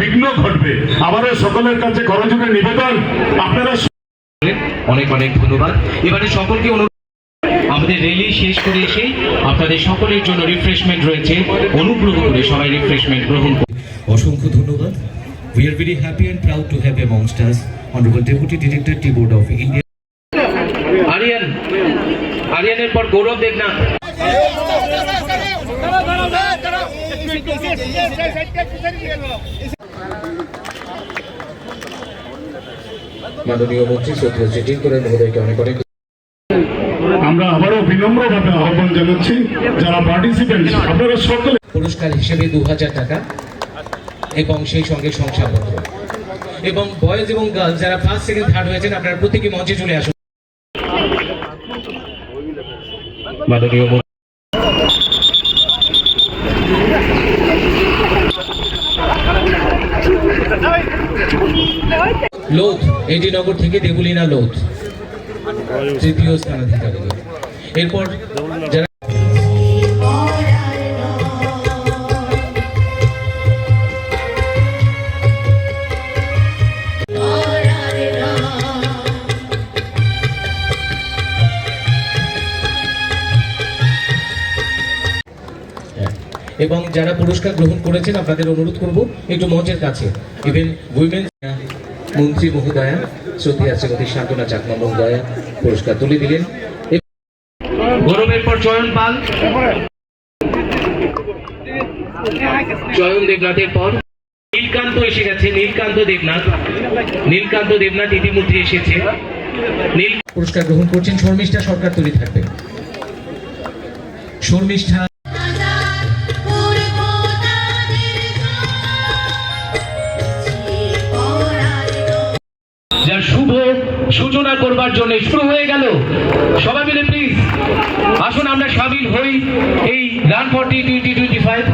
বিঘ্ন ঘটবে আমারও সকলের কাছে করজোড়ে নিবেদন আপনারা অনেক অনেক ধন্যবাদ এবারে সকলকে অনুরোধ আমাদের রেলি শেষ করে এসে আপনাদের সকলের জন্য রিফ্রেশমেন্ট রয়েছে অনুগ্রহ করে সবাই রিফ্রেশমেন্ট গ্রহণ করুন অসংখ্য ধন্যবাদ we are very happy and proud to have amongst us honourable deputy director tea board of India Aryan আরিয়ানের পর গৌরব দেবনাথ মাননীয় মন্ত্রী শ্রদ্ধা শ্রী করেন মহোদয়কে অনেক অনেক আমরা আবারও বিনম্রভাবে আহ্বান জানাচ্ছি যারা পার্টিসিপেন্ট আপনারা সকলে পুরস্কার হিসেবে দু হাজার টাকা এবং সেই সঙ্গে শংসাপত্র। এবং বয়েজ এবং গার্লস যারা ফার্স্ট সেকেন্ড থার্ড হয়েছেন আপনারা প্রত্যেকে মঞ্চে চলে আসুন। মাননীয় লোধ এটি নগর থেকে দেবুলিনা লোধ, তৃতীয় স্থানাধিকারী। এরপর যারা এবং যারা পুরস্কার গ্রহণ করেছেন, আপনাদের অনুরোধ করব একটু মঞ্চের কাছে। ইভেন উইমেন মন্ত্রী মহোদয়া শ্রদ্ধা শ্রীমতী শান্তনা চাকমা মহোদয়া পুরস্কার তুলে দিলেন। গৌরবের পর চয়ন পাল। চয়ন দেবনাথের পর। নীলকান্ত এসে গেছে নীলকান্ত দেবনাথ। নীলকান্ত দেবনাথ ইতিমধ্যে এসেছে। নীল পুরস্কার গ্রহণ করছেন শর্মিষ্ঠা সরকার তৈরি থাকবেন। শর্মিষ্ঠা সূচনা করবার জন্য শুরু হয়ে গেল। সবাই মিলে প্লিজ আসুন আমরা সামিল হই এই run for tea twenty twenty five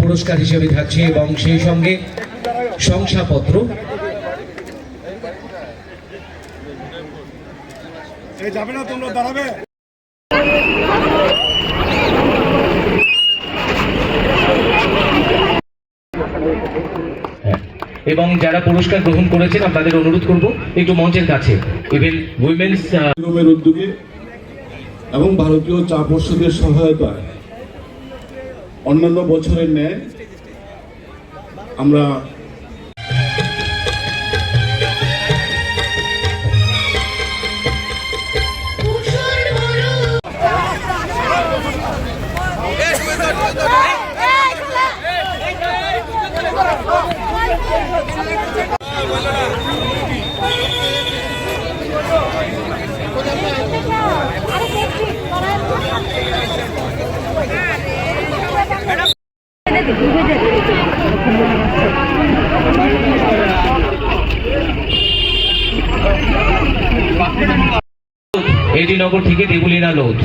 পুরস্কার হিসেবে থাকছে এবং সেই সঙ্গে শংসাপত্র। যাবে না তোমরা দাঁড়াবে। এবং যারা পুরস্কার গ্রহণ করেছেন আপনাদের অনুরোধ করব একটু মঞ্চের কাছে। ইভেন উইমেন্স নিগমের উদ্যোগে এবং ভারতীয় চা পর্ষদের সহায়তায় অন্যান্য বছরের ন্যায় আমরা এডি নগর থেকে দেবুলিনা লোধ,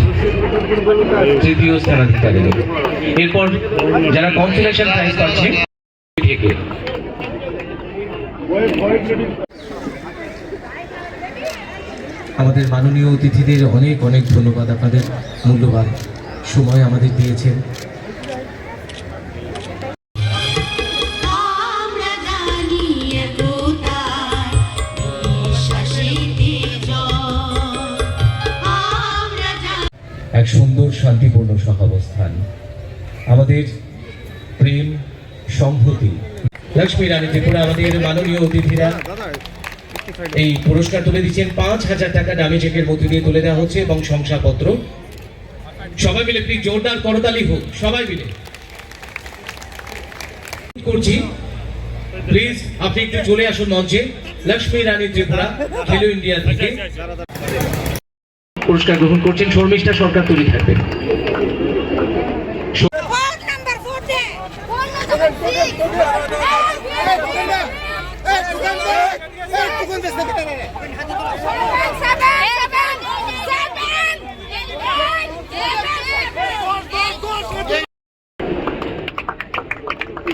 তৃতীয় স্থানাধিকারী এরপর যারা কনসোলেশন প্রাইজ পাচ্ছে থেকে। আমাদের মাননীয় অতিথিদের অনেক অনেক ধন্যবাদ, আপনাদের মূল্যবান সময় আমাদের দিয়েছেন। আমাদের প্রেম সংহতি লক্ষ্মী রানী ত্রিপুরা আমাদের মাননীয় অতিথিরা এই পুরস্কার তুলে দিচ্ছেন। পাঁচ হাজার টাকা দামি চেকের মধ্যে দিয়ে তুলে দেওয়া হচ্ছে এবং শংসাপত্র। সবাই মিলে প্লিজ জোরদার করতালি হোক সবাই মিলে। করছি। প্লিজ আপনি একটু চলে আসুন মঞ্চে। লক্ষ্মী রানী ত্রিপুরা খেলো ইন্ডিয়া থেকে। পুরস্কার গ্রহণ করছেন শর্মিষ্ঠা সরকার তৈরি থাকবেন।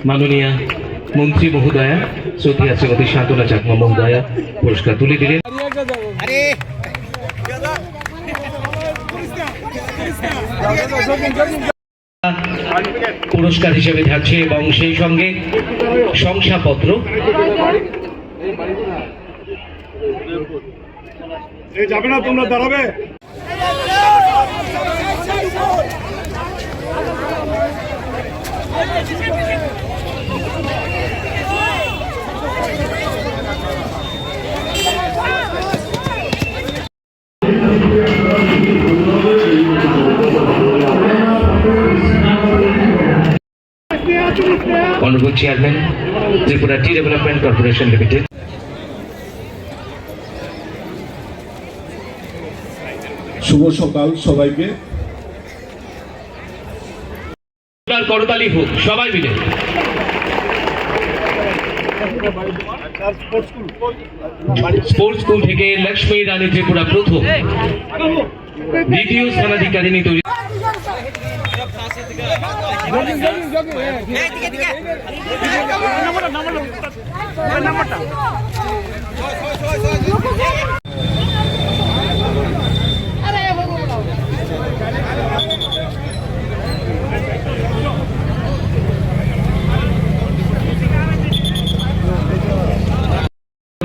মাননীয়া মন্ত্রী মহোদয়া শ্রদ্ধা শ্রীমতী শান্তনা চাকমা মহোদয়া পুরস্কার তুলে দিলেন পুরস্কার হিসেবে থাকছে এবং সেই সঙ্গে শংসাপত্র। যাবে না তোমরা দাঁড়াবে? Chairman Tripura tea development corporation limited শুভ সকাল সবাইকে। করতালি হোক সবাই মিলে। স্পোর্টস স্কুল থেকে লক্ষ্মী রানী ত্রিপুরা প্রথম। দ্বিতীয় স্থানাধিকারিণী তৈরি।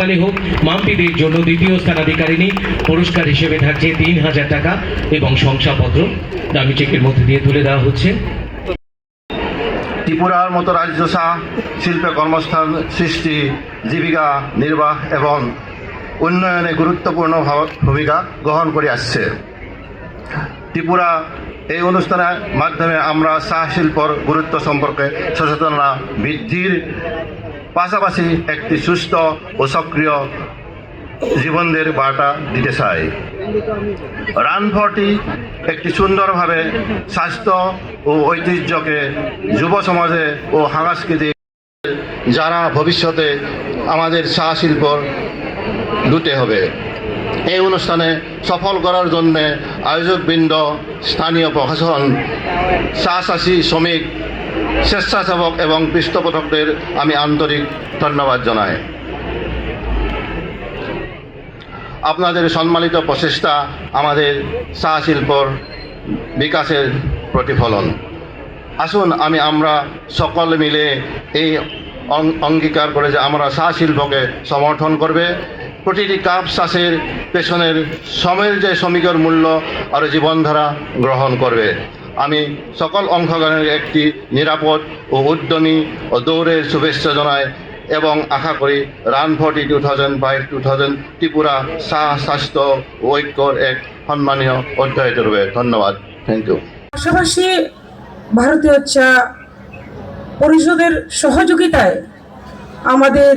করতালি হোক মাম্পিদের জন্য দ্বিতীয় স্থানাধিকারিণী পুরস্কার হিসেবে থাকছে তিন হাজার টাকা এবং শংসাপত্র। দামি চেকের মধ্যে দিয়ে তুলে দেওয়া হচ্ছে। ত্রিপুরার মতো রাজ্য শিল্পে কর্মস্থান সৃষ্টি, জীবিকা নির্বাহ এবং উন্নয়নে গুরুত্বপূর্ণ ভূমিকা গ্রহণ করে আসছে। ত্রিপুরা এই অনুষ্ঠানের মাধ্যমে আমরা চা শিল্পর গুরুত্ব সম্পর্কে সচেতনতা বৃদ্ধির পাশাপাশি একটি সুস্থ ও সক্রিয় জীবনদের বার্তা দিতে চাই। রান ফরটি একটি সুন্দরভাবে স্বাস্থ্য ও ঐতিহ্যকে যুব সমাজে ও সাংস্কৃতিক যারা ভবিষ্যতে আমাদের চা শিল্প দুটে হবে। এই অনুষ্ঠানে সফল করার জন্য আয়োজকবৃন্দ, স্থানীয় প্রশাসন চা চাষি শ্রমিক স্বেচ্ছাসেবক এবং পৃষ্ঠপোষকদের আমি আন্তরিক ধন্যবাদ জানাই। আপনাদের সম্মানিত প্রচেষ্টা আমাদের চা শিল্পর বিকাশের প্রতিফলন। আসুন, আমি আমরা সকলে মিলে এই অঙ্গীকার করে যে আমরা চা শিল্পকে সমর্থন করবে। প্রতিটি কাপ চাষের পেছনের শ্রমের যে শ্রমিকের মূল্য আর জীবনধারা গ্রহণ করবে। আমি সকল অংশগ্রহণের একটি নিরাপদ ও উদ্যমী ও দৌড়ের শুভেচ্ছা জানাই এবং আশা করি run for tea two thousand five two thousand Tripura চা স্বাস্থ্য ঐক্যর এক সম্মানীয় অধ্যায়িত রূপে ধন্যবাদ। থ্যাংক ইউ পাশাপাশি ভারতীয় চা পরিষদের সহযোগিতায় আমাদের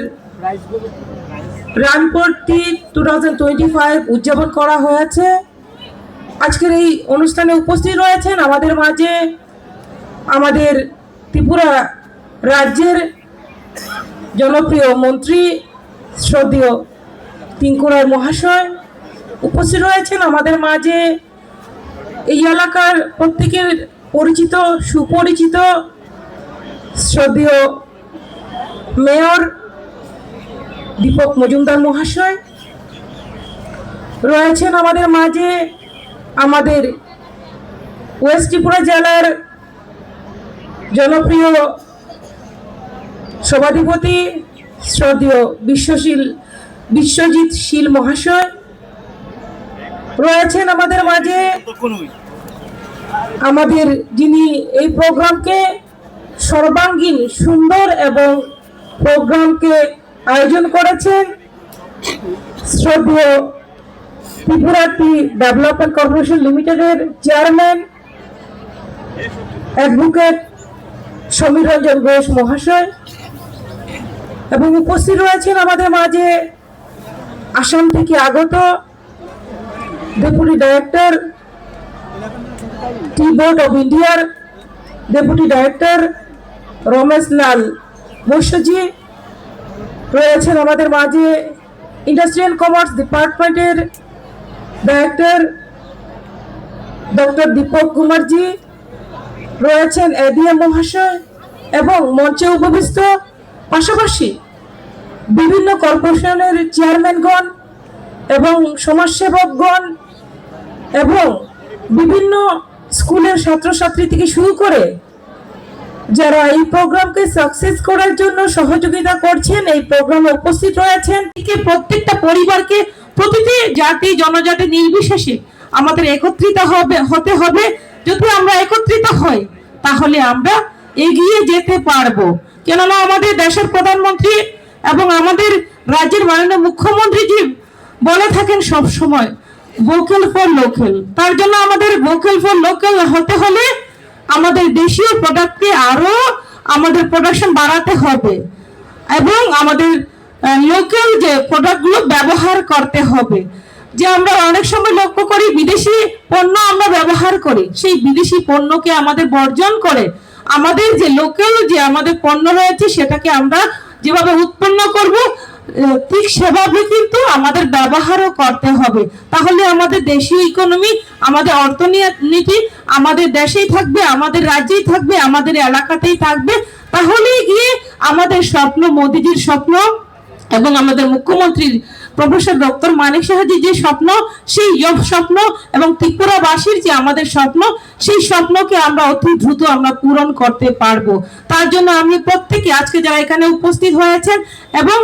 run for tea two thousand twenty five উদযাপন করা হয়েছে। আজকের এই অনুষ্ঠানে উপস্থিত রয়েছেন আমাদের মাঝে আমাদের ত্রিপুরা রাজ্যের জনপ্রিয় মন্ত্রী শ্রদ্ধেয় টিঙ্কু রায় মহাশয় উপস্থিত রয়েছেন আমাদের মাঝে। এই এলাকার প্রত্যেকের পরিচিত, সুপরিচিত শ্রদ্ধেয় মেয়র দীপক মজুমদার মহাশয় রয়েছেন আমাদের মাঝে। আমাদের ওয়েস্ট ত্রিপুরা জেলার জনপ্রিয় সভাধিপতি শ্রদ্ধেয় বিশ্বশীল বিশ্বজিৎ শীল মহাশয় রয়েছেন আমাদের মাঝে। আমাদের যিনি এই প্রোগ্রামকে সর্বাঙ্গীন, সুন্দর এবং প্রোগ্রামকে আয়োজন করেছেন, শ্রদ্ধেয় ত্রিপুরা টি ডেভেলপমেন্ট কর্পোরেশন লিমিটেডের চেয়ারম্যান অ্যাডভোকেট সমীর রঞ্জন ঘোষ মহাশয় এবং উপস্থিত রয়েছেন আমাদের মাঝে আসাম থেকে আগত deputy director tea board of ইন্ডিয়ার ডেপুটি ডাইরেক্টর রমেশ লাল বৈশ্যজি রয়েছেন আমাদের মাঝে ইন্ডাস্ট্রিয়াল কমার্স ডিপার্টমেন্টের ডাইরেক্টর ডক্টর দীপক কুমারজি রয়েছেন এডিএম মহাশয় এবং মঞ্চে উপবিষ্ট। পাশাপাশি বিভিন্ন কর্পোরেশনের চেয়ারম্যানগণ এবং সমাজসেবকগণ এবং বিভিন্ন স্কুলের ছাত্রছাত্রী থেকে শুরু করে যারা এই প্রোগ্রামকে সাকসেস করার জন্য সহযোগিতা করছেন, এই প্রোগ্রামে উপস্থিত রয়েছেন। প্রত্যেকটা পরিবারকে প্রতিটি জাতি, জনজাতি নির্বিশেষে আমাদের একত্রিত হবে, হতে হবে। যদি আমরা একত্রিত হই, তাহলে আমরা এগিয়ে যেতে পারব। কেননা আমাদের দেশের প্রধানমন্ত্রী এবং আমাদের রাজ্যের মাননীয় মুখ্যমন্ত্রীজি বলে থাকেন সব সময় ভোকাল ফর লোকাল তার জন্য আমাদের ভোকাল ফর লোকাল হতে হলে আমাদের দেশীয় প্রোডাক্টকে আরও আমাদের প্রোডাকশন বাড়াতে হবে। এবং আমাদের লোকাল যে প্রোডাক্টগুলো ব্যবহার করতে হবে। যে আমরা অনেক সময় লক্ষ্য করি, বিদেশি পণ্য আমরা ব্যবহার করি, সেই বিদেশি পণ্যকে আমাদের বর্জন করে আমাদের যে লোকাল যে আমাদের পণ্য রয়েছে, সেটাকে আমরা যেভাবে উৎপন্ন করব ঠিক সেভাবে কিন্তু আমাদের ব্যবহারও করতে হবে। তাহলে আমাদের দেশীয় ইকোনমি আমাদের অর্থনীতি আমাদের দেশেই থাকবে, আমাদের রাজ্যেই থাকবে, আমাদের এলাকাতেই থাকবে। তাহলেই গিয়ে আমাদের স্বপ্ন, মোদিজির স্বপ্ন এবং আমাদের মুখ্যমন্ত্রীর প্রফেসর ডক্টর মানিক সাহাজির যে স্বপ্ন, সেই স্বপ্ন এবং ত্রিপুরাবাসীর যে আমাদের স্বপ্ন, সেই স্বপ্নকে আমরা অতি দ্রুত আমরা পূরণ করতে পারব। তার জন্য আমি প্রত্যেকে আজকে যারা এখানে উপস্থিত হয়েছেন এবং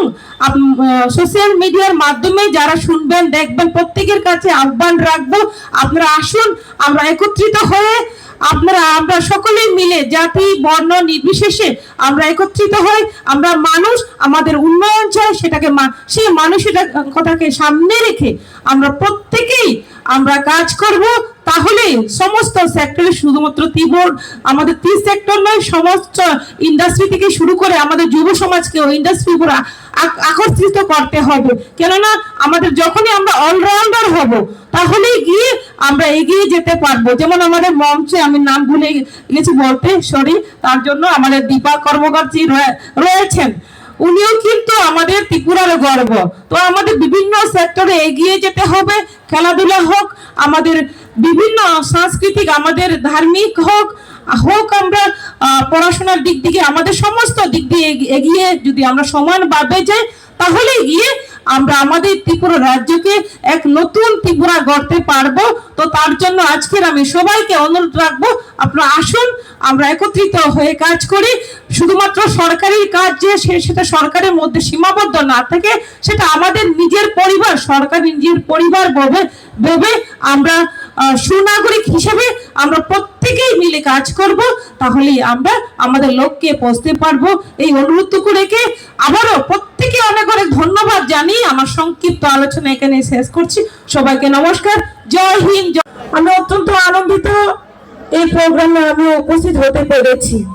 সোশ্যাল মিডিয়ার মাধ্যমে যারা শুনবেন, দেখবেন, প্রত্যেকের কাছে আহ্বান রাখব, আপনারা আসুন, আমরা একত্রিত হয়ে আপনারা, আমরা সকলেই মিলে জাতি, বর্ণ নির্বিশেষে আমরা একত্রিত হই, আমরা মানুষ, আমাদের উন্নয়ন চাই, সেটাকে সেই মানুষের কথাকে সামনে রেখে আমরা প্রত্যেকেই আমরা কাজ করব, তাহলে সমস্ত সেক্টরে শুধুমাত্র তীব্র আমাদের টি সেক্টর নয়, সমস্ত ইন্ডাস্ট্রি থেকে শুরু করে আমাদের যুব সমাজকেও ইন্ডাস্ট্রি আক- আকর্ষিত করতে হবে। কেননা আমাদের যখনই আমরা অলরাউন্ডার হব, তাহলেই গিয়ে আমরা এগিয়ে যেতে পারব। যেমন আমাদের মঞ্চে, আমি নাম ভুলে গেছি বলতে সরি তার জন্য আমাদের দীপা কর্মকারী রয়েছেন। উনিও কিন্তু আমাদের ত্রিপুরার গর্ব। তো আমাদের বিভিন্ন সেক্টরে এগিয়ে যেতে হবে। খেলাধুলা হোক, আমাদের বিভিন্ন সাংস্কৃতিক, আমাদের ধার্মিক হোক হোক আমরা পড়াশোনার দিক থেকে আমাদের সমস্ত দিক দিয়ে এগি- এগিয়ে যদি আমরা সমানভাবে যাই, তাহলে গিয়ে আমরা আমাদের ত্রিপুরা রাজ্যকে এক নতুন ত্রিপুরা গড়তে পারব। তো তার জন্য আজকের আমি সবাইকে অনুরোধ রাখব, আপনারা আসুন, আমরা একত্রিত হয়ে কাজ করি। শুধুমাত্র সরকারি কাজ যে সেটা সরকারের মধ্যে সীমাবদ্ধ না থাকে, সেটা আমাদের নিজের পরিবার, সরকার নিজের পরিবার ভেবে ভেবে আমরা সুনাগরিক হিসেবে আমরা প্রত্যেকেই মিলে কাজ করব, তাহলেই আমরা আমাদের লক্ষ্যে পৌঁছতে পারব। এই অনুরোধটুকু রেখে আবারও প্রত্যেকে অনেক অনেক ধন্যবাদ জানিয়ে আমার সংক্ষিপ্ত আলোচনা এখানে শেষ করছি। সবাইকে নমস্কার, জয় হিন্দ, জয়- আমি অত্যন্ত আনন্দিত এই প্রোগ্রামে আমি উপস্থিত হতে পেরেছি।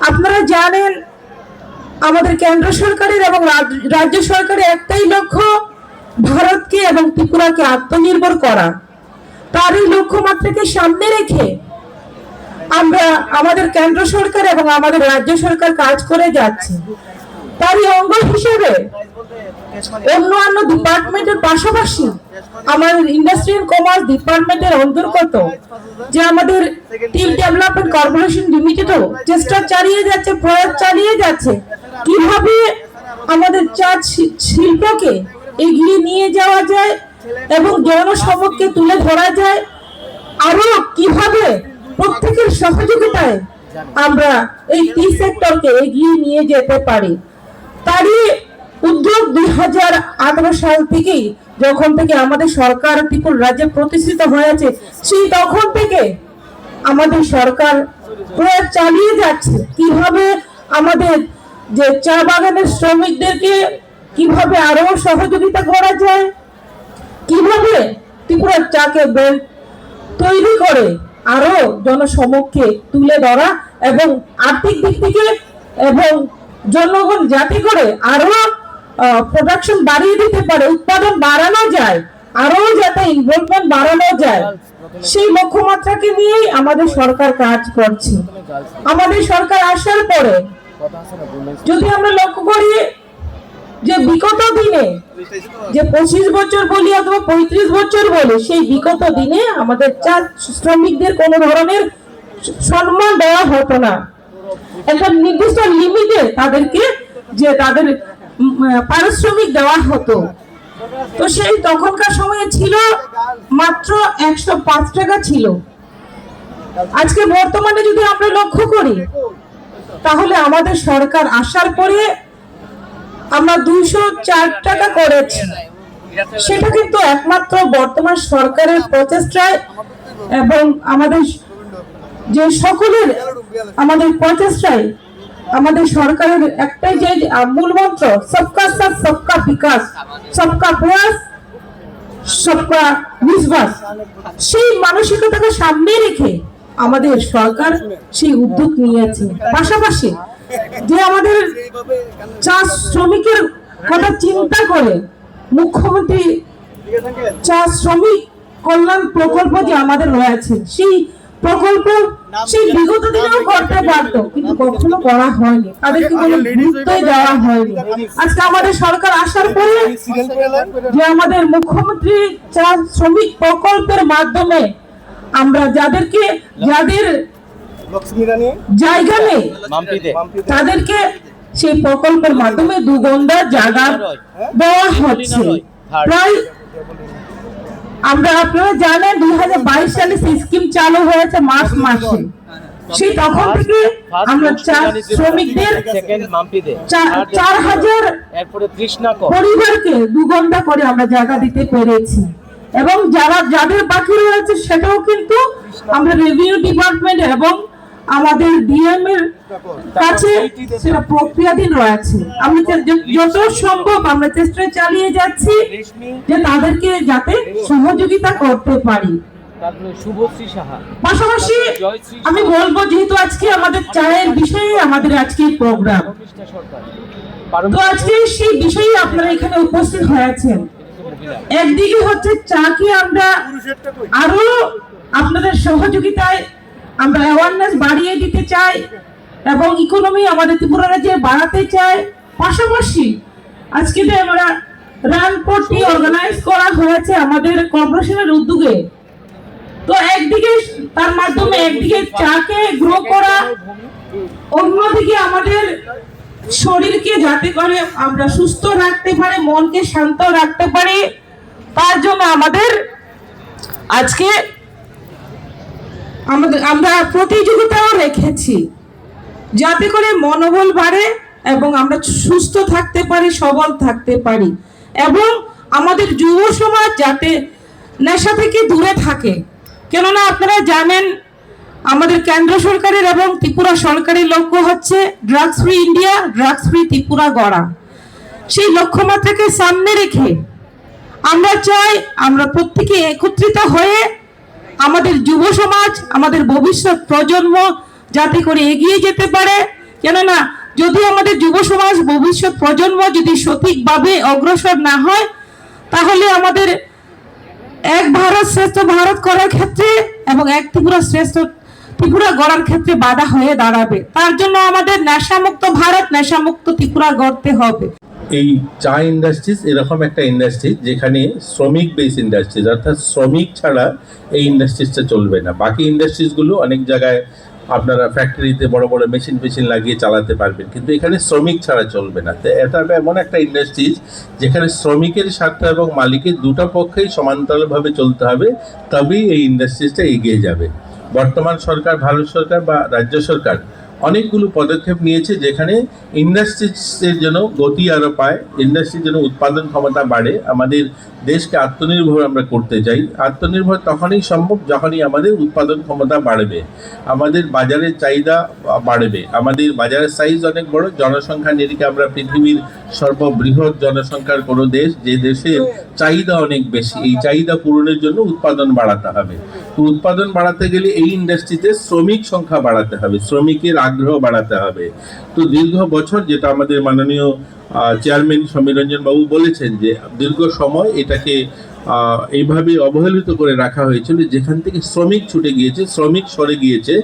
আপনারা জানেন, আমাদের কেন্দ্র সরকারের এবং রাজ- রাজ্য সরকারের একটাই লক্ষ্য, ভারতকে এবং ত্রিপুরাকে আত্মনির্ভর করা। তার এই লক্ষ্যমাত্রাকে সামনে রেখে আমরা আমাদের কেন্দ্র সরকার এবং আমাদের রাজ্য সরকার কাজ করে যাচ্ছে। তারই অঙ্গ হিসেবে অন্যান্য ডিপার্টমেন্টের পাশাপাশি আমাদের ইন্ডাস্ট্রি এন্ড কমার্স ডিপার্টমেন্টের অন্তর্গত যে আমাদের টিম ডেভেলপমেন্ট কর্পোরেশন লিমিটেডও চেষ্টা চালিয়ে যাচ্ছে প্রয়াস চালিয়ে যাচ্ছে, কীভাবে আমাদের চা শিল্পকে এগিয়ে নিয়ে যাওয়া যায় এবং জনসমক্ষে তুলে ধরা যায় আরও কীভাবে? প্রত্যেকের সহযোগিতায় আমরা এই টি সেক্টরকে এগিয়ে নিয়ে যেতে পারি। তারই উদ্যোগ দুই হাজার আঠারো সাল থেকেই যখন থেকে আমাদের সরকার ত্রিপুরা রাজ্যে প্রতিষ্ঠিত হয়েছে সেই তখন থেকে আমাদের সরকার প্রয়াস চালিয়ে যাচ্ছে। কীভাবে আমাদের যে চা বাগানের শ্রমিকদেরকে কীভাবে আরও সহযোগিতা করা যায় কীভাবে ত্রিপুরার চাকে তৈরি করে আরও জনসমক্ষে তুলে ধরা এবং আর্থিক দিক থেকে এবং জনগণ যাতে করে আরও প্রোডাকশন বাড়িয়ে দিতে পারে, উৎপাদন বাড়ানো যায়, আরও যাতে ইনভলভমেন্ট বাড়ানো যায়, সেই লক্ষ্যমাত্রাকে নিয়েই আমাদের সরকার কাজ করছে। আমাদের সরকার আসার পরে, যদি আমরা লক্ষ্য করি যে বিগত দিনে, যে পঁচিশ বছর বলি অথবা পঁয়ত্রিশ বছর বলি, সেই বিগত দিনে আমাদের চা শ্রমিকদের কোনো ধরনের সম্মান দেওয়া হতো না। একটা নির্দিষ্ট লিমিটে তাদেরকে, যে তাদের পারিশ্রমিক দেওয়া হতো। তো সেই তখনকার সময়ে ছিল মাত্র একশো পাঁচ টাকা ছিল। আজকে বর্তমানে যদি আমরা লক্ষ্য করি, তাহলে আমাদের সরকার আসার পরে আমরা দুইশো চার টাকা করেছি। সেটা কিন্তু একমাত্র বর্তমান সরকারের প্রচেষ্টায় এবং আমাদের যে সকলের আমাদের প্রচেষ্টায় আমাদের সরকারের একটাই যে মূল মন্ত্র, সবকা সাথ, সবকা বিকাশ, সবকা প্রয়াস, সবকা বিশ্বাস সেই মানসিকতাকে সামনে রেখে আমাদের সরকার সেই উদ্যোগ নিয়েছে। পাশাপাশি যে আমাদের চাষ শ্রমিকের কথা চিন্তা করে মুখ্যমন্ত্রী চা শ্রমিক কল্যাণ প্রকল্প যে আমাদের রয়েছে, সেই প্রকল্প সেই বিগত দিনেও করতে পারতো, কিন্তু কখনো করা হয়নি। তাদেরকে কোনো গুরুত্বই দেওয়া হয়নি। আজকে আমাদের সরকার আসার পরে যে আমাদের মুখ্যমন্ত্রী চা শ্রমিক প্রকল্পের মাধ্যমে আমরা যাদেরকে যাদের জায়গা নেই তাদেরকে সেই প্রকল্পের মাধ্যমে দুগন্ধা জায়গা দেওয়া হচ্ছে। প্রায় আমরা আপনারা জানেন দু হাজার বাইশ সালে সেই স্কিম চালু হয়েছে মার্চ মাসে। সেই তখন থেকে আমরা চার শ্রমিকদের চার হাজার পরিবারকে দু ঘণ্টা করে আমরা জায়গা দিতে পেরেছি। এবং যারা যাদের বাকি রয়েছে সেটাও কিন্তু আমরা রেভিনিউ ডিপার্টমেন্ট এবং আমাদের ডিএম এর কাছে সেটা প্রক্রিয়াধীন রয়েছে। যে- যত সম্ভব আমরা চেষ্টা চালিয়ে যাচ্ছি যে তাদেরকে যাতে সহযোগিতা করতে পারি। পাশাপাশি আমি বলব যেহেতু আজকে আমাদের চায়ের বিষয়ে আমাদের আজকে প্রোগ্রাম তো আজকে সেই বিষয়ে আপনারা এখানে উপস্থিত হয়েছেন। একদিকে হচ্ছে চাকে আমরা আরও আপনাদের সহযোগিতায় আমরা অ্যাওয়ারনেস বাড়িয়ে দিতে চাই এবং ইকোনমি আমাদের ত্রিপুরা রাজ্যে বাড়াতে চাই। পাশাপাশি আজকে যে আমরা রান পট্টি অর্গানাইজ করা হয়েছে আমাদের কর্পোরেশনের উদ্যোগে। তো একদিকে তার মাধ্যমে একদিকে চাকে গ্রো করা, অন্যদিকে আমাদের শরীরকে যাতে করে আমরা সুস্থ রাখতে পারি, মনকে শান্ত রাখতে পারি, তার জন্য আমাদের আজকে আমাদের, আমরা প্রতিযোগিতাও রেখেছি। যাতে করে মনোবল বাড়ে এবং আমরা সুস্থ থাকতে পারি, সবল থাকতে পারি। এবং আমাদের যুব সমাজ যাতে নেশা থেকে দূরে থাকে। কেননা আপনারা জানেন আমাদের কেন্দ্র সরকারের এবং ত্রিপুরা সরকারের লক্ষ্য হচ্ছে drugs free India drugs free Tripura গড়া। সেই লক্ষ্যমাত্রাকে সামনে রেখে আমরা চাই, আমরা প্রত্যেকে একত্রিত হয়ে আমাদের যুব সমাজ, আমাদের ভবিষ্যৎ প্রজন্ম যাতে করে এগিয়ে যেতে পারে। কেননা, যদি আমাদের যুব সমাজ ভবিষ্যৎ প্রজন্ম যদি সঠিকভাবে অগ্রসর না হয়, তাহলে আমাদের এক ভারত শ্রেষ্ঠ ভারত করার ক্ষেত্রে এবং এক ত্রিপুরা শ্রেষ্ঠ ত্রিপুরা গড়ার ক্ষেত্রে বাধা হয়ে দাঁড়াবে। তার জন্য আমাদের নেশামুক্ত ভারত, নেশামুক্ত ত্রিপুরা গড়তে হবে। এই চা ইন্ডাস্ট্রিজ এরকম একটা ইন্ডাস্ট্রি যেখানে শ্রমিক বেস ইন্ডাস্ট্রিজ অর্থাৎ শ্রমিক ছাড়া এই ইন্ডাস্ট্রিজটা চলবে না। বাকি ইন্ডাস্ট্রিজগুলো অনেক জায়গায় আপনারা ফ্যাক্টরিতে বড় বড় মেশিন ফেশিন লাগিয়ে চালাতে পারবেন, কিন্তু এখানে শ্রমিক ছাড়া চলবে না। তো এটা এমন একটা ইন্ডাস্ট্রিজ যেখানে শ্রমিকের স্বার্থ এবং মালিকের দুটো পক্ষেই সমান্তরালভাবে চলতে হবে, তবেই এই ইন্ডাস্ট্রিজটা এগিয়ে যাবে। বর্তমান সরকার, ভারত সরকার বা রাজ্য সরকার অনেকগুলো পদক্ষেপ নিয়েছে যেখানে ইন্ডাস্ট্রিজের জন্য গতি আরও পায়, ইন্ডাস্ট্রির জন্য উৎপাদন ক্ষমতা বাড়ে। আমাদের দেশকে আত্মনির্ভর আমরা করতে চাই। আত্মনির্ভর তখনই সম্ভব যখনই আমাদের উৎপাদন ক্ষমতা বাড়বে। আমাদের বাজারের চাহিদা বাড়বে। আমাদের বাজারের সাইজ অনেক বড়। জনসংখ্যা নিরিখে আমরা পৃথিবীর সর্ববৃহৎ জনসংখ্যার কোনো দেশ, যে দেশের চাহিদা অনেক বেশি। এই চাহিদা পূরণের জন্য উৎপাদন বাড়াতে হবে। উৎপাদন বাড়াতে গেলে এই ইন্ডাস্ট্রিতে শ্রমিক সংখ্যা বাড়াতে হবে, শ্রমিকের আগ্রহ বাড়াতে হবে। তো দীর্ঘ বছর যেটা আমাদের মাননীয় চেয়ারম্যান সমীরঞ্জন বাবু বলেছেন যে, দীর্ঘ সময় এটাকে এইভাবে অবহেলিত করে রাখা হয়েছিল, যেখান থেকে শ্রমিক ছুটে গিয়েছে, শ্রমিক সরে গিয়েছে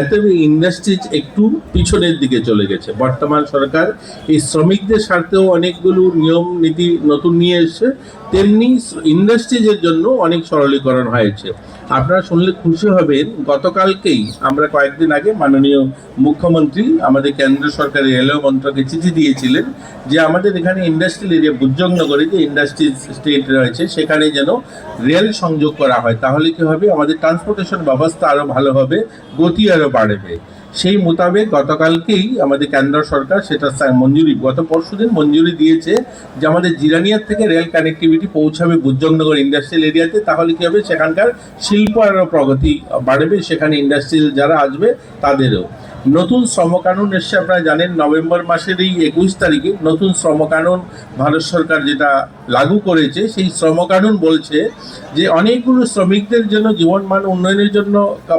এতে ইন্ডাস্ট্রিজ একটু পিছনের দিকে চলে গেছে। বর্তমান সরকার এই শ্রমিকদের স্বার্থেও অনেকগুলো নিয়ম, নীতি নতুন নিয়ে এসেছে, তেমনি ইন্ডাস্ট্রিজের জন্য অনেক সরলীকরণ হয়েছে। আপনারা শুনলে খুশি হবেন, গতকালকেই আমরা কয়েকদিন আগে মাননীয় মুখ্যমন্ত্রী আমাদের কেন্দ্র সরকারের রেলওয়ে মন্ত্রকে চিঠি দিয়েছিলেন যে আমাদের এখানে ইন্ডাস্ট্রিয়াল এরিয়া বুজ্জংনগরে যে ইন্ডাস্ট্রি স্টেট রয়েছে, সেখানে যেন রেল সংযোগ করা হয়। তাহলে কি হবে? আমাদের ট্রান্সপোর্টেশন ব্যবস্থা আরও ভালো হবে, গতি আরও বাড়বে। সেই মোতাবেক গতকালকেই আমাদের কেন্দ্র সরকার সেটা মঞ্জুরি, গত পরশু দিন মঞ্জুরি দিয়েছে যে আমাদের জিরানিয়ার থেকে রেল কানেক্টিভিটি পৌঁছাবে বুজ্জংনগর ইন্ডাস্ট্রিয়াল এরিয়াতে তাহলে কী হবে? সেখানকার শিল্প আরও প্রগতি বাড়বে, সেখানে ইন্ডাস্ট্রিয়াল যারা আসবে, তাদেরও। নতুন শ্রমকানুন এসছে, আপনারা জানেন, নভেম্বর মাসের এই একুশ তারিখে নতুন শ্রমকানুন ভারত সরকার যেটা লাগু করেছে, সেই শ্রমকানুন বলছে যে অনেকগুলো শ্রমিকদের জন্য, জীবনমান উন্নয়নের জন্য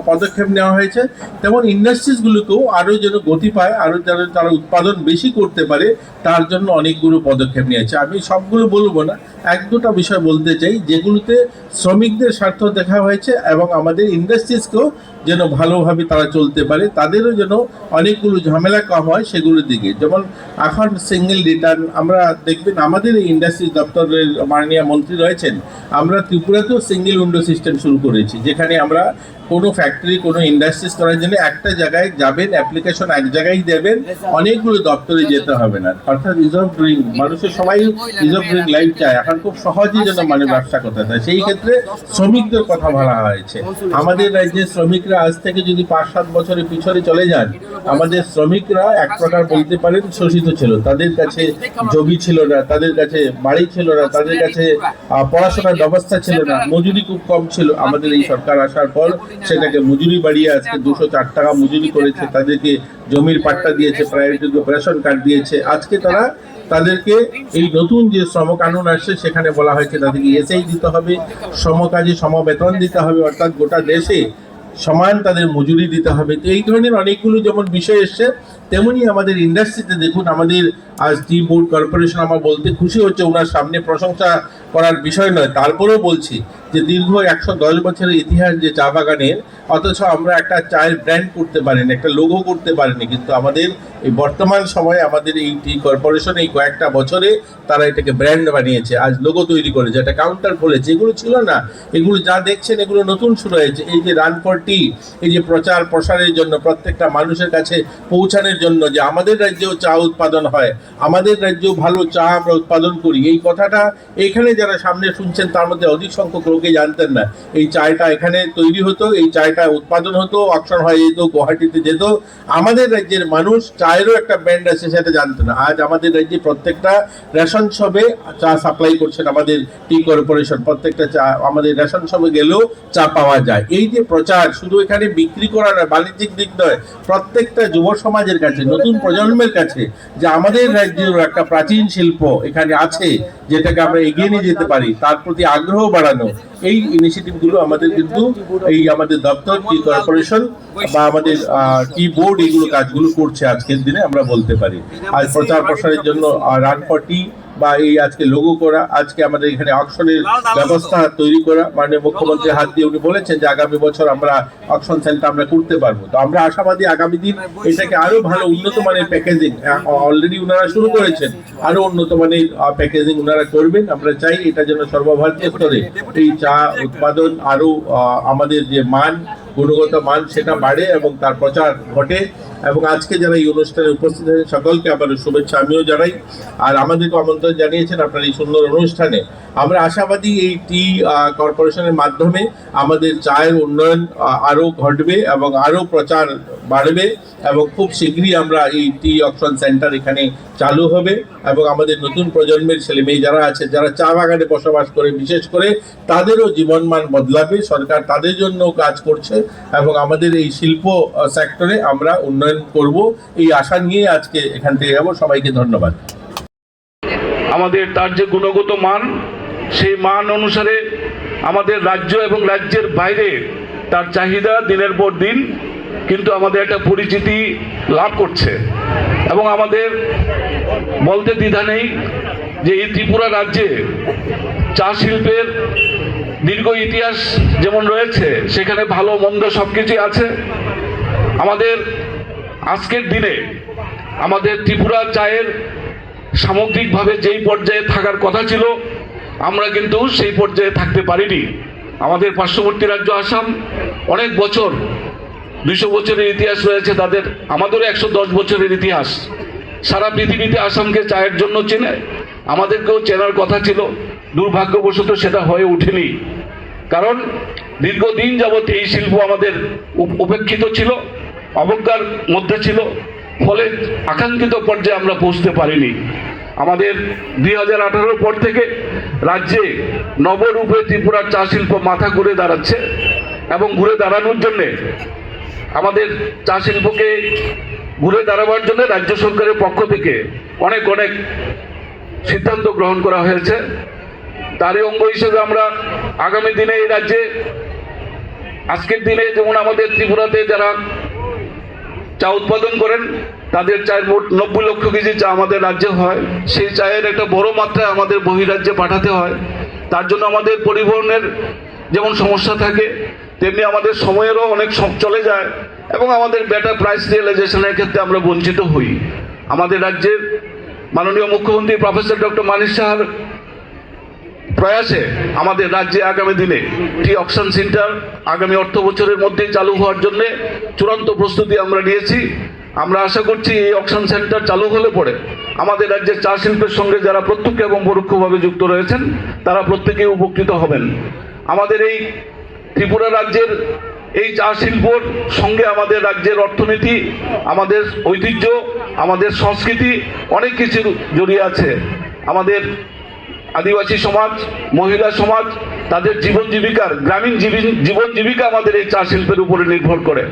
পদক্ষেপ নেওয়া হয়েছে। তেমন ইন্ডাস্ট্রিজগুলোকেও আরও যেন গতি পায়, আরও যেন তারা উৎপাদন বেশি করতে পারে, তার জন্য অনেকগুলো পদক্ষেপ নিয়েছে। আমি সবগুলো বলব না, এক দুটা বিষয় বলতে চাই, যেগুলোতে শ্রমিকদের স্বার্থ দেখা হয়েছে এবং আমাদের ইন্ডাস্ট্রিজকেও যেন ভালোভাবে তারা চলতে পারে, তাদেরও যেন অনেকগুলো ঝামেলা কম হয় সেগুলোর দিকে। যেমন এখন সিঙ্গেল রিটার্ন আমরা দেখবেন আমাদের এই ইন্ডাস্ট্রি দপ্তরের মাননীয় মন্ত্রী রয়েছেন। আমরা ত্রিপুরাতেও সিঙ্গেল উইন্ডো সিস্টেম শুরু করেছি, যেখানে আমরা কোনো ফ্যাক্টরি কোনো ইন্ডাস্ট্রিজ করার জন্য একটা জায়গায় যাবেন অ্যাপ্লিকেশন এক জায়গায় দেবেন, অনেকগুলো দপ্তরে যেতে হবে না। অর্থাৎ রিজার্ভ ড্রিঙ্ক মানুষের সবাই রিজার্ভ ড্রিঙ্ক লাইফ চায়। এখন খুব সহজেই যেন মানে ব্যবসা করতে চায়। সেই ক্ষেত্রে শ্রমিকদের কথা বলা হয়েছে। আমাদের রাজ্যে শ্রমিকরা আজ থেকে যদি পাঁচ সাত বছরের পিছনে চলে যান, আমাদের শ্রমিকরা এক প্রকার বলতে পারেন শোষিত ছিল। তাদের কাছে জমি ছিল না, তাদের কাছে বাড়ি ছিল না, তাদের কাছে পড়াশোনার ব্যবস্থা ছিল না, মজুরি খুব কম ছিল। আমাদের এই সরকার আসার পর সেটাকে মজুরি বাড়িয়ে আজকে দুশো চার টাকা মজুরি করেছে তাদেরকে জমির পাট্টা দিয়েছে প্রায়োরিটি রেশন কার্ড দিয়েছে। আজকে তারা তাদেরকে এই নতুন যে শ্রম কানুন আসছে সেখানে বলা হয়েছে তাদেরকে এসআই দিতে হবে সমকাজে সমবেতন দিতে হবে অর্থাৎ গোটা দেশে সমান তাদের মজুরি দিতে হবে। তো এই ধরনের অনেকগুলো যেমন বিষয় এসছে তেমনি আমাদের ইন্ডাস্ট্রিতে দেখুন আমাদের আজ টি বোর্ড কর্পোরেশন আমার বলতে খুশি হচ্ছে ওনার সামনে প্রশংসা করার বিষয় নয় তারপরেও বলছি যে দীর্ঘ একশো দশ বছরের ইতিহাস যে চা বাগানের, অথচ আমরা একটা চায়ের ব্র্যান্ড করতে পারিনি, একটা লোগো করতে পারিনি, কিন্তু আমাদের এই বর্তমান সময়ে আমাদের এই টি কর্পোরেশন এই কয়েকটা বছরে তারা এটাকে ব্র্যান্ড বানিয়েছে, আজ লোগো তৈরি করেছে, একটা কাউন্টার খুলেছে, এগুলো ছিল না। এগুলো যা দেখছেন, এগুলো নতুন শুরু হয়েছে। এই যে রান ফর টি, এই যে প্রচার প্রসারের জন্য, প্রত্যেকটা মানুষের কাছে পৌঁছানোর জন্য যে আমাদের রাজ্যেও চা উৎপাদন হয়, আমাদের রাজ্যেও ভালো চা আমরা উৎপাদন করি, এই কথাটা এখানে যারা সামনে শুনছেন, তার মধ্যে অধিক সংখ্যক লোকে জানতেন না। এই চায়টা এখানে তৈরি হতো, এই চায়টা উৎপাদন হতো, অকশন হয়ে যেত, গুয়াহাটিতে যেত। আমাদের রাজ্যের মানুষ চায়েরও একটা ব্র্যান্ড আছে, সেটা জানতো না। আজ আমাদের রাজ্যে প্রত্যেকটা রেশন শপে চা সাপ্লাই করছেন আমাদের টি কর্পোরেশন। প্রত্যেকটা চা, আমাদের রেশন শপে গেলেও চা পাওয়া যায়। এই যে প্রচার, শুধু এখানে বিক্রি করা নয়, বাণিজ্যিক দিক নয়, প্রত্যেকটা যুব সমাজের কাছে, নতুন প্রজন্মের কাছে, যে আমাদের রাজ্যের একটা প্রাচীন শিল্প এখানে আছে, যেটাকে আমরা এগিয়ে নিয়ে যেতে পারি, তার প্রতি আগ্রহ বাড়ানো এই ইনিশিয়েটিভগুলো আমাদের কিন্তু এই আমাদের দপ্তর টি কর্পোরেশন বা আমাদের টি বোর্ড এইগুলো কাজগুলো করছে আজকের দিনে, আমরা বলতে পারি। আর প্রচার প্রসারের জন্য রান ফর টি বা এই আজকে লোগো করা আজকে আমাদের এখানে অকশনের ব্যবস্থা তৈরি করা মানে মুখ্যমন্ত্রী হাত দিয়ে উনি বলেছেন যে আগামী বছর আমরা অকশন সেন্টার আমরা করতে পারব। তো আমরা আশাবাদী আগামী দিন এটাকে আরও ভালো উন্নত মানের প্যাকেজিং অলরেডি ওনারা শুরু করেছেন। আরও উন্নত মানের প্যাকেজিং ওনারা করবেন। আমরা চাই এটা যেন সর্বভারতীয় স্তরে এই চা উৎপাদন আরও আমাদের যে মান গুণগত মান সেটা বাড়ে এবং তার প্রচার ঘটে। এবং আজকে যারা এই অনুষ্ঠানে উপস্থিত হয়েছে সকলকে আবার শুভেচ্ছা। আমিও জানাই আর আমাদেরকে আমন্ত্রণ জানিয়েছেন আপনার এই সুন্দর অনুষ্ঠানে। আমরা আশাবাদী এই টি কর্পোরেশনের মাধ্যমে আমাদের চায়ের উন্নয়ন আহ, আরও ঘটবে এবং আরও প্রচার বাড়বে এবং খুব শীঘ্রই আমরা এই টি অপশন সেন্টার এখানে চালু হবে এবং আমাদের নতুন প্রজন্মের ছেলে মেয়ে যারা আছে যারা চা বাগানে বসবাস করে বিশেষ করে তাদেরও জীবনমান বদলাবে। সরকার তাদের জন্য কাজ করছে এবং আমাদের এই শিল্প সেক্টরে আমরা উন্নয়ন করব। এই আশা নিয়ে আজকে এখান থেকে যাব। সবাইকে ধন্যবাদ। আমাদের তার যে গুণগত মান, সেই মান অনুসারে আমাদের রাজ্য এবং রাজ্যের বাইরে তার চাহিদা দিনের পর দিন কিন্তু আমাদের একটা পরিচিতি লাভ করছে। এবং আমাদের বলতে দ্বিধা নেই যে এই ত্রিপুরা রাজ্যে চা শিল্পের দীর্ঘ ইতিহাস যেমন রয়েছে, সেখানে ভালো মন্দ সব কিছুই আছে। আমাদের আজকের দিনে আমাদের ত্রিপুরা চায়ের সামগ্রিকভাবে যেই পর্যায়ে থাকার কথা ছিল, আমরা কিন্তু সেই পর্যায়ে থাকতে পারিনি। আমাদের পার্শ্ববর্তী রাজ্য আসাম অনেক বছর দুশো বছরের ইতিহাস রয়েছে তাদের, আমাদেরও একশো দশ বছরের ইতিহাস। সারা পৃথিবীতে আসামকে চায়ের জন্য চেনে, আমাদেরকেও চেনার কথা ছিল, দুর্ভাগ্যবশত সেটা হয়ে ওঠেনি। কারণ দীর্ঘদিন যাবৎ এই শিল্প আমাদের উপ- উপেক্ষিত ছিল অবজ্ঞার মধ্যে ছিল। ফলে আকাঙ্ক্ষিত পর্যায়ে আমরা পৌঁছতে পারিনি। আমাদের দুই হাজার আঠারোর পর থেকে রাজ্যে নবরূপে ত্রিপুরার চা শিল্প মাথা ঘুরে দাঁড়াচ্ছে এবং ঘুরে দাঁড়ানোর জন্যে আমাদের চা শিল্পকে ঘুরে দাঁড়াবার জন্য রাজ্য সরকারের পক্ষ থেকে অনেক অনেক সিদ্ধান্ত গ্রহণ করা হয়েছে। তারই অঙ্গ হিসেবে আমরা আগামী দিনে এই রাজ্যে, আজকের দিনে যেমন আমাদের ত্রিপুরাতে যারা চা উৎপাদন করেন, তাদের চায়ের মোট নব্বই লক্ষ কেজি চা আমাদের রাজ্যে হয়। সেই চায়ের একটা বড় মাত্রায় আমাদের বহিরাজ্যে পাঠাতে হয়। তার জন্য আমাদের পরিবহনের যেমন সমস্যা থাকে, তেমনি আমাদের সময়েরও অনেক চলে যায় এবং আমাদের বেটার প্রাইস রিয়েলাইজেশনের ক্ষেত্রে আমরা বঞ্চিত হই। আমাদের রাজ্যের মাননীয় মুখ্যমন্ত্রী প্রফেসর ডক্টর মানিক সাহার প্রয়াসে আমাদের রাজ্যে আগামী দিনে টি অকশন সেন্টার আগামী অর্থ বছরের মধ্যেই চালু হওয়ার জন্য চূড়ান্ত প্রস্তুতি আমরা নিয়েছি। আমরা আশা করছি এই অকশন সেন্টার চালু হলে পরে আমাদের রাজ্যের চা শিল্পের সঙ্গে যারা প্রত্যক্ষ এবং পরোক্ষভাবে যুক্ত রয়েছেন, তারা প্রত্যেকেই উপকৃত হবেন। আমাদের এই ত্রিপুরা রাজ্যের এই চা শিল্পর সঙ্গে আমাদের রাজ্যের অর্থনীতি, আমাদের ঐতিহ্য, আমাদের সংস্কৃতি অনেক কিছু জড়িয়ে আছে। আমাদের আদিবাসী সমাজ, মহিলা সমাজ, তাদের জীবন জীবিকার, গ্রামীণ জীবন- জীবিকা আমাদের এই চা শিল্পের উপরে নির্ভর করে।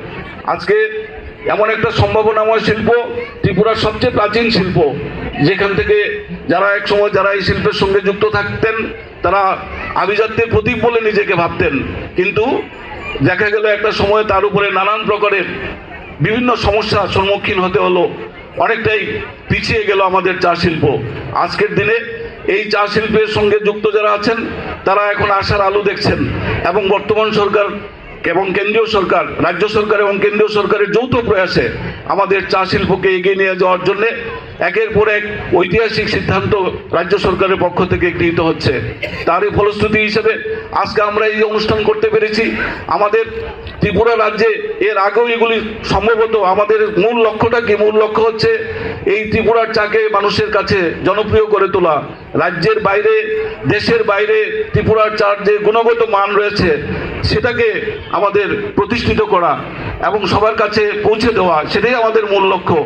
আজকে এমন একটা সম্ভাবনাময় শিল্প, ত্রিপুরার সবচেয়ে প্রাচীন শিল্প, যেখান থেকে যারা এক সময় যারা এই শিল্পের সঙ্গে যুক্ত থাকতেন, তারা আভিজাত্যের প্রতীক বলে নিজেকে ভাবতেন। কিন্তু দেখা গেল একটা সময় তার উপরে নানান প্রকারের বিভিন্ন সমস্যার সম্মুখীন হতে হলো। অনেকটাই পিছিয়ে গেল আমাদের চা শিল্প। আজকের দিনে এই চা শিল্পের সঙ্গে যুক্ত যারা আছেন, তারা এখন আশার আলো দেখছেন এবং বর্তমান সরকার এবং কেন্দ্রীয় সরকার, রাজ্য সরকার এবং কেন্দ্রীয় সরকারের যৌথ প্রয়াসে আমাদের চা শিল্পকে এগিয়ে নিয়ে যাওয়ার জন্য একের পর এক ঐতিহাসিক সিদ্ধান্ত রাজ্য সরকারের পক্ষ থেকে গৃহীত হচ্ছে। তারই ফলশ্রুতি হিসেবে আজকে আমরা এই অনুষ্ঠান করতে পেরেছি। আমাদের ত্রিপুরা রাজ্যে এর আগেও এগুলি সম্ভবত আমাদের মূল লক্ষ্যটা কি? মূল লক্ষ্য হচ্ছে এই ত্রিপুরার চাকে মানুষের কাছে জনপ্রিয় করে তোলা। রাজ্যের বাইরে, দেশের বাইরে ত্রিপুরার চার যে গুণগত মান রয়েছে, সেটাকে আমাদের প্রতিষ্ঠিত করা এবং সবার কাছে পৌঁছে দেওয়া, সেটাই আমাদের মূল লক্ষ্য।